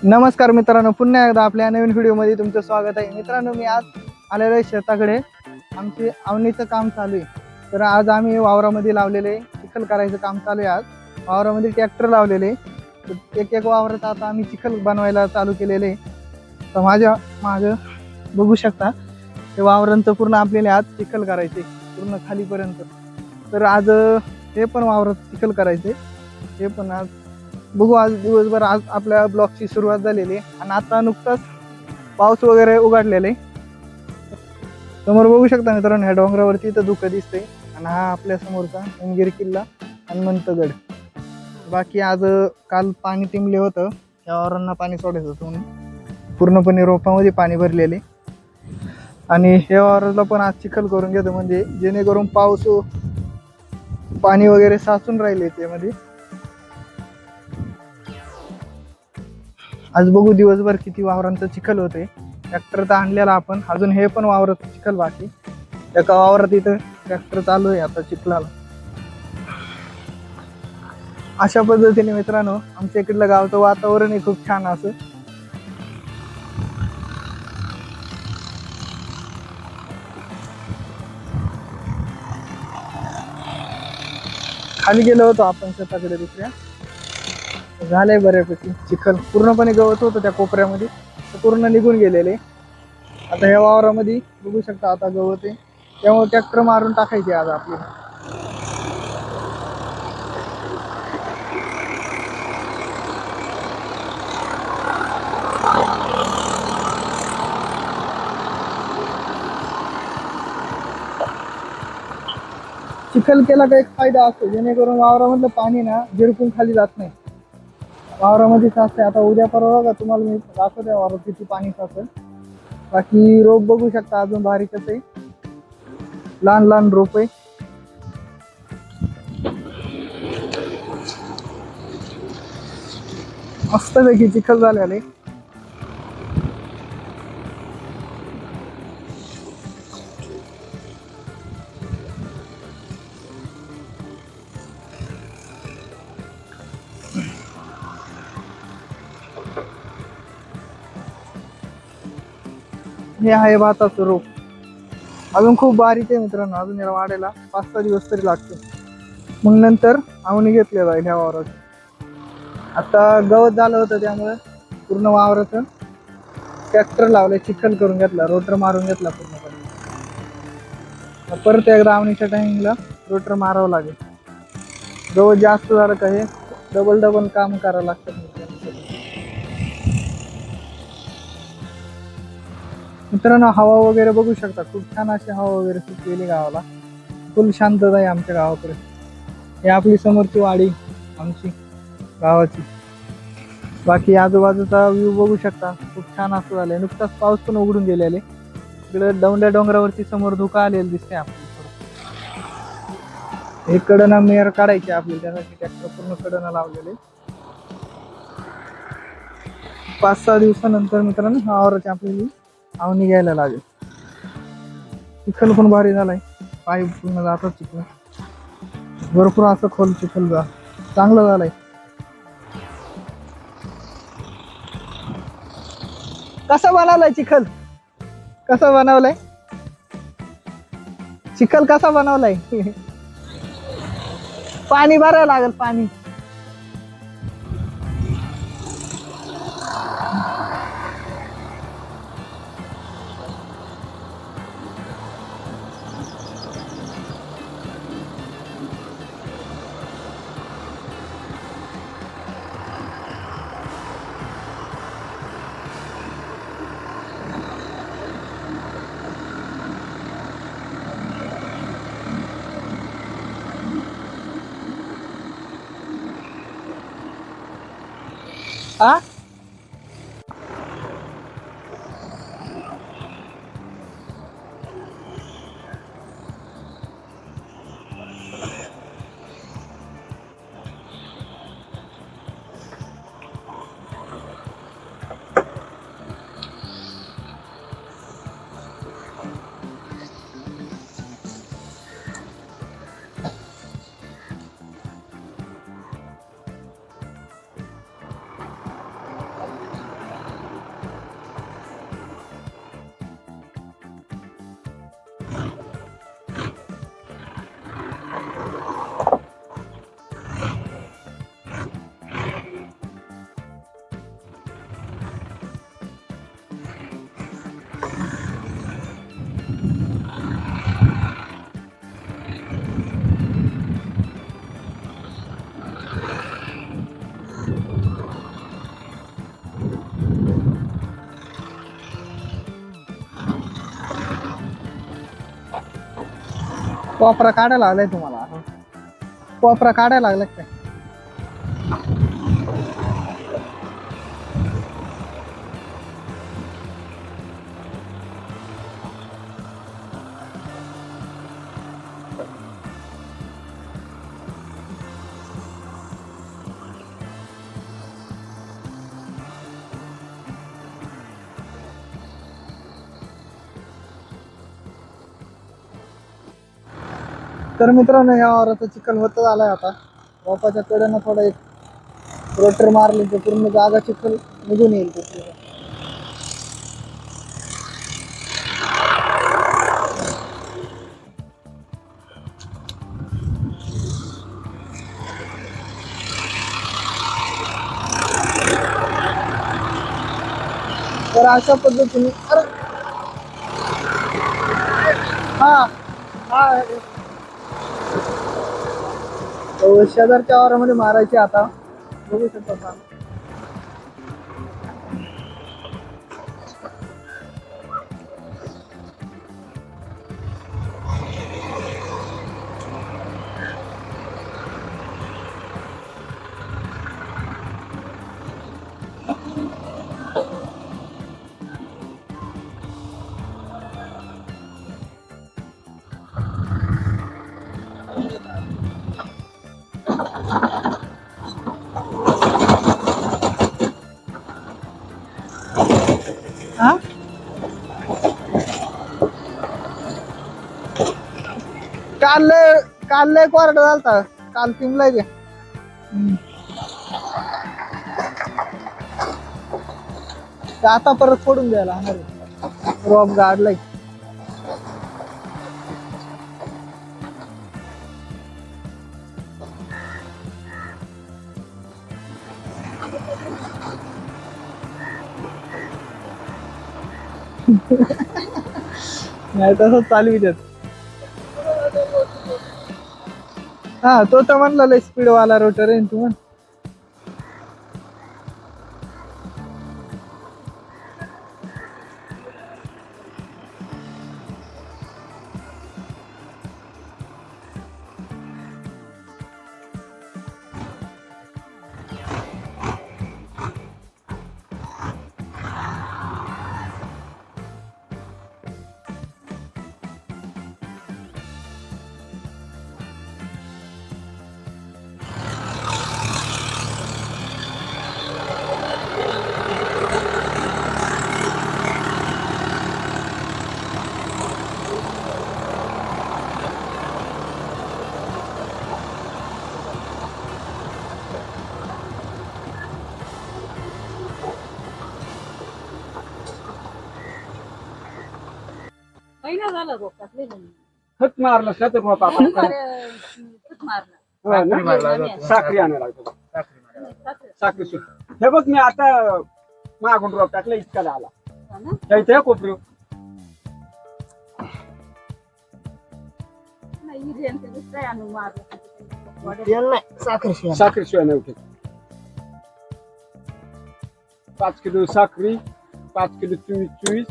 नमस्कार मित्रांनो पुन्हा एकदा आपल्या नवीन व्हिडिओमध्ये तुमचं स्वागत आहे. मित्रांनो मी आज आलेलो आहे शेताकडे. आमचे आवणीचं काम चालू आहे. तर आज आम्ही वावरामध्ये लावलेले चिखल करायचं काम चालू आहे आज. वावरामध्ये ट्रॅक्टर लावलेले एक एक वावरात आता आम्ही चिखल बनवायला चालू केलेले तर माझ्या मागं बघू शकता ते वावरांचं पूर्ण आपल्याला आज चिखल करायचे पूर्ण खालीपर्यंत. तर आज हे पण वावरात चिखल करायचे हे पण आज बघू आज दिवसभर आज आपल्या ब्लॉगची सुरुवात झालेली आहे. आणि आता नुकताच पाऊस वगैरे उघडलेला आहे. समोर बघू शकता मित्रांनो ह्या डोंगरावरती इथं धुकं दिसतंय. आणि हा आपल्या समोरचा उमगीर किल्ला हनुमंतगड. बाकी आज काल पाणी टिंबले होतं. त्या वावरांना पाणी सोडायचं होतं म्हणून. पूर्णपणे रोपामध्ये पाणी भरलेले आणि हे वावराला पण आज चिखल करून घेतो. म्हणजे जेणेकरून पाऊस पाणी वगैरे साचून राहिले त्यामध्ये. आज बघू दिवसभर किती वावरांचं चिखल होते ट्रॅक्टर तर आणलेला आपण अजून हे पण वावरात चिखल बाकी. एका वावरात इथं ट्रॅक्टर चालू आहे आता चिखलाला. अशा पद्धतीने मित्रांनो आमच्या इकडलं गावचं वातावरण खूप छान असं. खाली गेलो होतो आपण स्वतःकडे दुसऱ्या. झालंय बऱ्यापैकी. चिखल पूर्णपणे गवत होतं त्या कोपऱ्यामध्ये. ते पूर्ण निघून गेलेले. आता ह्या वावरामध्ये बघू शकता आता गवत आहे. त्यामुळे ट्रॅक्टर मारून टाकायचे आज आपली. चिखल केला का एक फायदा असतो. जेणेकरून वावरामधलं पाणी ना झिरपून खाली जात नाही. वावरामध्ये साचते आता उद्या परवा बघा तुम्हाला मी दाखवते वावरात किती पाणी साचल बाकी रोप बघू शकता अजून बारीकच आहे. लहान लहान रोप आहे. मस्त पैकी चिखल झालेले हे आहे भाताचं रोप अजून खूप बारीक आहे मित्रांनो अजून याला वाढायला पाच सहा दिवस तरी लागते मग नंतर आवणी घेतल्या जाईल ह्या वावरात. आता गवत झालं होतं त्यामुळे पूर्ण वावराचं ट्रॅक्टर लावले चिखल करून घेतला रोटर मारून घेतला पूर्णपणे. परत एकदा आवणीच्या टायमिंगला रोटर मारावं लागेल. गवत जास्त झालं का हे डबल डबल काम करावं लागतं. मित्रांनो. हवा वगैरे बघू शकता. खूप छान अशी हवा वगैरे सुटलेली गावाला. फुल शांतता आहे आमच्या गावाकडे हे आपली समोरची वाडी आमची गावाची. बाकी आजूबाजूचा व्ह्यू बघू शकता. खूप छान असं झालंय. नुकताच पाऊस पण उघडून गेलेले. इकडे डोंगल्या डोंगरावरती समोर धुका आलेला दिसते आपल्याला हे कडना मेयर काढायची आपली त्यासाठी ट्रॅक्टर पूर्ण कडनं लावलेले. पाच सहा दिवसानंतर मित्रांनो हा आवराची आपली आवणी घ्यायला लागेल. चिखल पण भारी झालाय. पाय पूर्ण जातात चिखल. भरपूर असं खोल चिखल जा. चांगलं झालंय. कसा बनवलाय चिखल? कसा बनवलाय? चिखल कसा बनवलाय? पाणी भरावं लागेल पाणी. कोपरा काढायला लागलाय तुम्हाला. कोपरा काढायला लागलाय काय तर मित्रांनो ह्या वावराचा चिखल होत आलाय आता. वापाच्या कडेनं थोडा एक रोटर मारले तर पूर्ण जागा चिखल निघून येईल तर अशा पद्धतीने अरे! हा हा. शेजारच्या वारामध्ये मारायचे आता. बघू शकतो काल लय काल लय क्वार्टर झालता. काल पिमलाय ते. ते आता परत फोडून द्यायला लागणार रॉब गाडलाय. नाही तसंच चालू विचार हा तो तर म्हणला लय स्पीड वाला रोटर आहे ना तू म्हण. महिना झाला. खत मारलं ना तर मग आपण अरे, खूप मारलं. हो ना? साखरी आणायला लागतो साखर. हे बघ मी आता मागून रोप टाकलं इतका आला हा ना? त्या इथे कोपरी नाही, ते दुसरं आणून मारलं. साखरी शिवाय नाही उठत पाच किलो साखरी पाच किलो चोवीस चोवीस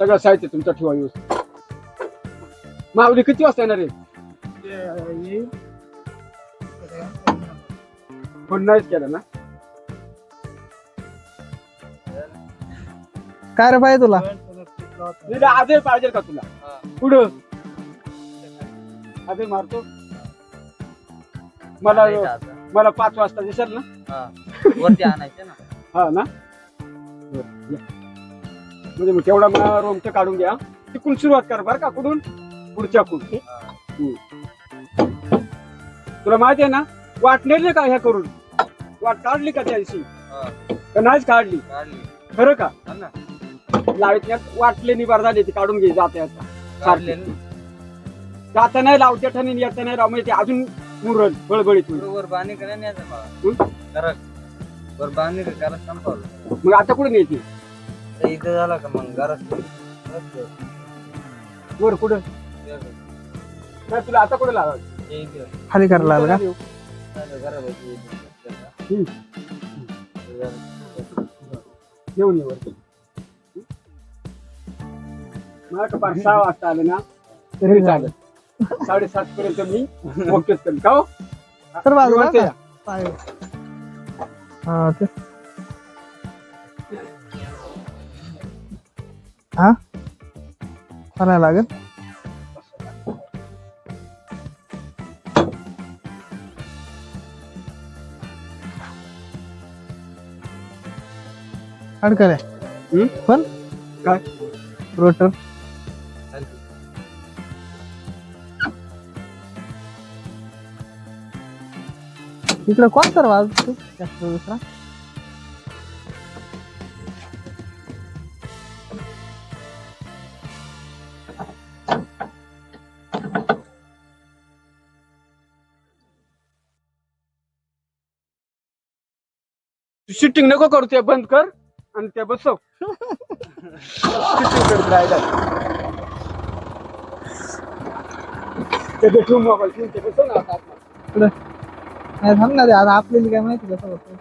सगळं साहित्य तुमचं ठेवा व्यवस्थित. माऊली किती वाजता येणार आहे? फोन नाहीच केला ना? काय रे पाहिजे तुला? नाही आजही पाहिजे का तुला? पुढं आजही मारतो. मला मला पाच वाजता दिसेल ना? वरती आणायचे ना? हा ना? बरं, या. म्हणजे मग तेवढा मला रोमचं काढून घ्या तिकडून सुरुवात कर बरं का कुठून? पुढच्या कुठे तुला माहिती आहे ना वाटले नाही का ह्या करून? वाट काढली का त्या दिवशी? हा, का नाहीच काढली? काढली. खरं का? ना. लाइट वाटले निबार झाली ती काढून घे जाते आता. काढले ना. जाता नाही लावत्या ठाणे येता नाही राव म्हणजे ते अजून मुरल बळबळीत होईल. बांधणी हं? मला? करा बांधणी संपवलं? मग आता कुठे न्यायची इथं झाला का मग? घरात वर कुठं? नाही तुला आता कुठे लावायचं? खाली करायला लागला का? घरापाशी हम्म. घेऊन ये वरती मला पाच सहा वाजता आले ना. तरी चालेल. साडेसात पर्यंत मी ओकेच करेन का हो? बाजूला या. हा ते हा? करायला लागेल? अडकल. आहे? पण? काय? रोटर. इकडे कोण तर वाजतो दुसरा शिट्टिंग नको करू ते बंद कर आणि त्या बसव. शिट्टिंग करत राहिला ते ठेवून मोबाईल ठेवून ते बसव ना आता. आतमध्ये. नाही थांब ना आता आपल्याला काय माहिती कसं होतं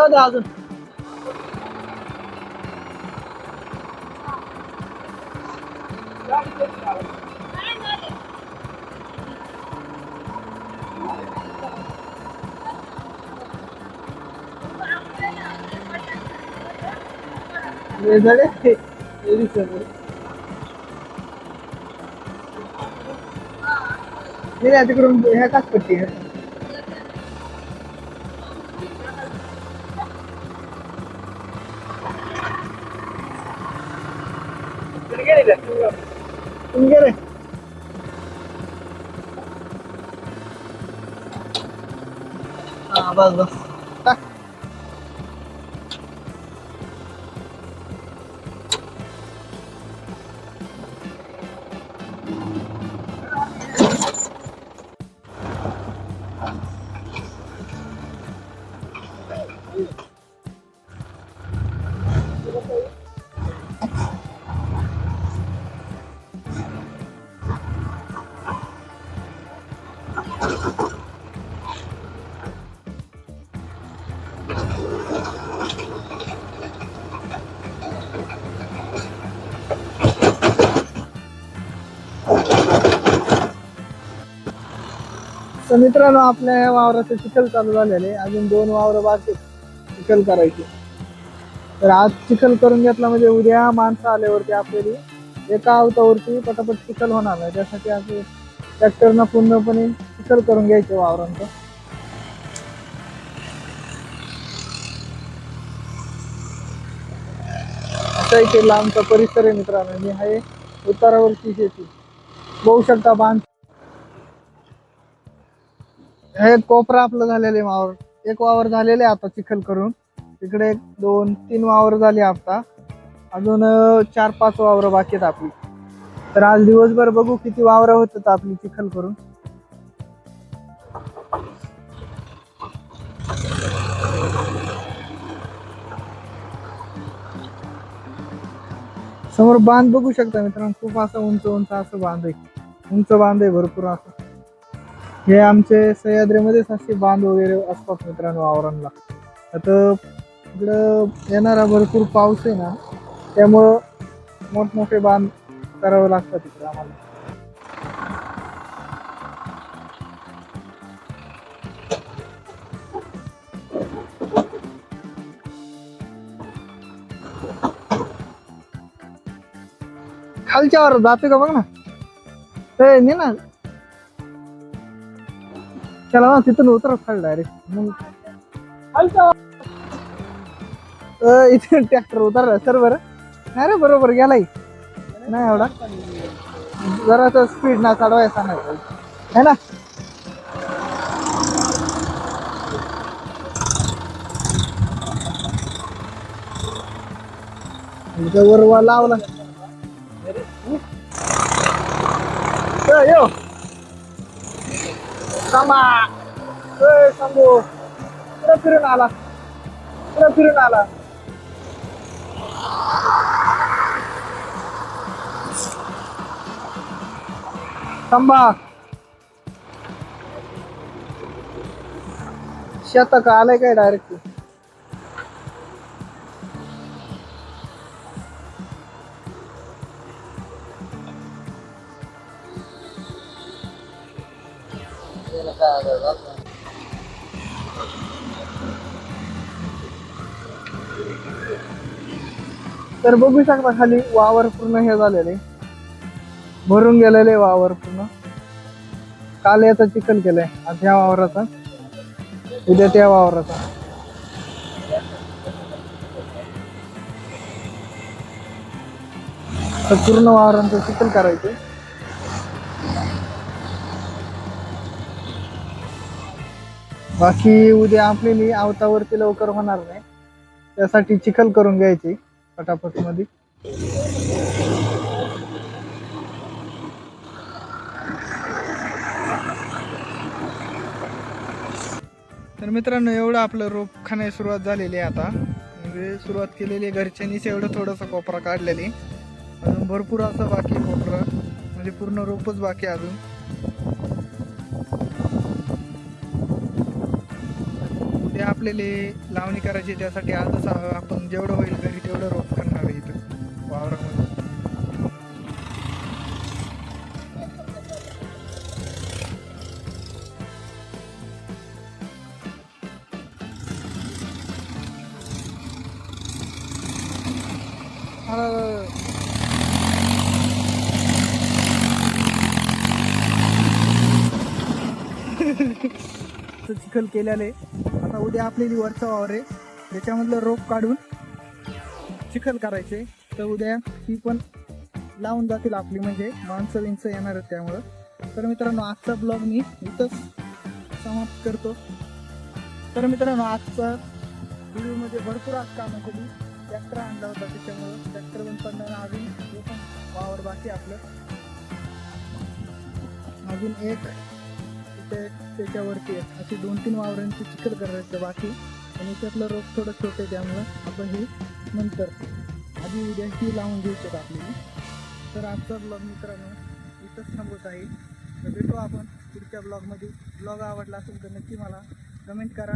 येऊ दे येऊ दे अजून हे झाले हे दिसत नाही. नाही 阿巴阿 तर मित्रांनो आपल्या या वावराचं चिखल चालू झालेले अजून दोन वावर बाकी चिखल करायचे. तर आज चिखल करून घेतला म्हणजे उद्या माणसं आल्यावरती आपल्याला एका अवतावरती पटापट चिखल होणार नाही. त्यासाठी असं ट्रॅक्टरनं पूर्णपणे चिखल करून घ्यायचे वावरांचं. असा इथे लांबचा परिसर आहे मित्रांनो. मी आहे उतारावरची शेती. बघू शकता बांध हे कोपरा आपलं झालेले वावर. एक वावर झालेले आता चिखल करून. तिकडे एक दोन तीन वावर झाले आता. अजून चार पाच वावर बाकी आहेत आपली. तर आज दिवसभर बघू किती वावर होतात आपली चिखल करून. समोर बांध बघू शकता मित्रांनो खूप असं उंच उंच असं बांध आहे. उंच बांध आहे भरपूर असं. हे आमचे सह्याद्रीमध्येच असे बांध वगैरे असतात मित्रांनो वावरांना आता इकडं येणारा भरपूर पाऊस आहे ना त्यामुळं मोठमोठे बांध करावे लागतात इकडे आम्हाला. खालच्यावर जाते का बघ ना? ते नाही ना त्याला ना तिथून उतरत खाली डायरेक्ट मग इथे ट्रॅक्टर उतरला. सर बरं. नाही रे बरोबर गेलाय. नाही एवढा. जरा स्पीड ना चढवायचा नाही. है ना? इथं वर वा लावला यो. थांबा. ए, शंभू पुढे फिरून आला. पुढे फिरून आला. थांबा. शेतात आलंय काय डायरेक्ट? तर बघू शकता खाली वावर पूर्ण हे झालेले. भरून गेलेले वावर पूर्ण. काल याचा चिखल केलंय. आज या वावराचा. उद्या त्या वावराचा. तर पूर्ण वावरांचं चिखल करायचं. बाकी उद्या आपली आवतावरती लवकर होणार नाही. त्यासाठी चिखल करून घ्यायची पटापटमध्ये तर मित्रांनो एवढं आपलं रोप खाण्यास सुरुवात झालेली आहे आता. म्हणजे सुरुवात केलेली आहे घरच्यांनीच एवढं थोडंसं कोपरा काढलेली. अजून भरपूर असं बाकी कोपरा. म्हणजे पूर्ण रोपच बाकी अजून. आपल्याला लावणी करायची त्यासाठी आजच आपण जेवढं होईल घरी तेवढं रोप करणार आहे इथं वावरामध्ये. चिखल केल्याने उद्या आपलेली वरचा वावर आहे. त्याच्यामधलं रोप काढून चिखल करायचे. तर उद्या ती पण लावून जातील आपली म्हणजे माणसं विंच येणार आहेत त्यामुळं. तर मित्रांनो आजचा ब्लॉग मी इथंच समाप्त करतो. तर मित्रांनो आजचा व्हिडिओमध्ये भरपूर आज कामं केली. ट्रॅक्टर आणला होता त्याच्यामुळं. ट्रॅक्टर बंद पडणार अजून. पण वावर बाकी आपलं. अजून एक ते त्याच्यावरती आहे अशी दोन तीन वावरांची चिखल करायचं बाकी. आणि त्यातलं रोप थोडं छोटे त्यामुळं आपण हे नंतर आधी उद्या ही लावून घेऊ शकतो आपल्याला तर आजचा ब्लॉग मित्रांनो इथंच थांबवत आहे. तर भेटू आपण पुढच्या ब्लॉगमध्ये ब्लॉग आवडला असेल तर नक्की मला कमेंट करा.